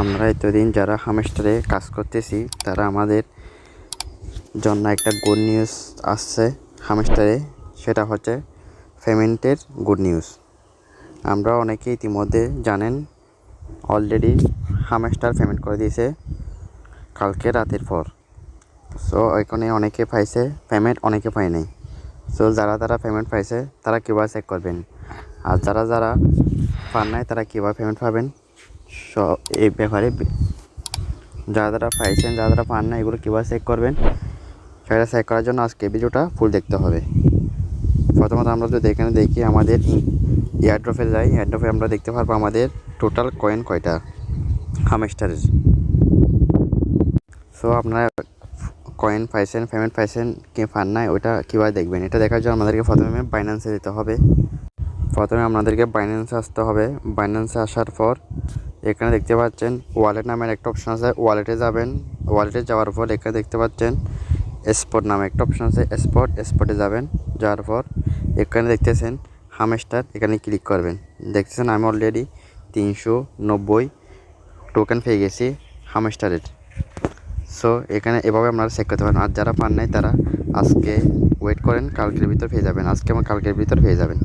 আমরা এতদিন যারা হামেস্টারে কাজ করতেছি, তারা আমাদের জন্য একটা গুড নিউজ আসছে হামেস্টারে। সেটা হচ্ছে পেমেন্টের গুড নিউজ আমরা অনেকে ইতিমধ্যে জানেন অলরেডি হামেস্টার পেমেন্ট করে দিয়েছে কালকে রাতের পর। সো এখানে অনেকে পাইছে পেমেন্ট অনেকে পায় নাই। সো যারা যারা পেমেন্ট পাইছে, তারা কীভাবে চেক করবেন? আর যারা যারা পান নাই, তারা কীভাবে পেমেন্ট পাবেন? এই ব্যাপারে যারা যারা পাইছেন, যারা যারা পান না, এগুলো কীভাবে চেক করবেন? সেটা চেক করার জন্য আজকে ভিডিওটা ফুল দেখতে হবে। প্রথমত আমরা যদি এখানে দেখি আমাদের এয়ারড্রপে যাই এয়ারড্রপে আমরা দেখতে পারব আমাদের টোটাল কয়েন কয়টা? হামেস্টারের সো আপনারা কয়েন পাইছেন পেমেন্ট পাইছেন, কি পান নাই, ওইটা কীভাবে দেখবেন? এটা দেখার জন্য আমাদেরকে প্রথমে বাইন্যান্সে যেতে হবে। প্রথমে আপনাদেরকে বাইন্যান্সে আসতে হবে। বাইন্যান্সে আসার পর এখানে দেখতে পাচ্ছেন ওয়ালেট নামের একটা অপশন আছে। ওয়ালেটে যাবেন ওয়ালেটে যাওয়ার পর এখানে দেখতে পাচ্ছেন স্পট নামে একটা অপশন আছে। স্পট স্পটে যাবেন, যাওয়ার পর এখানে দেখতেছেন হামেস্টার এখানে ক্লিক করবেন। দেখতেছেন আমি অলরেডি তিনশো নব্বই টোকেন পেয়ে গেছি হামেস্টারের সো এখানে এভাবে আপনারা চেক করতে পারেন। আর যারা পান নাই তারা আজকে ওয়েট করেন, কালকের ভিতর পেয়ে যাবেন। আজকে আমার কালকের ভিতর পেয়ে যাবেন।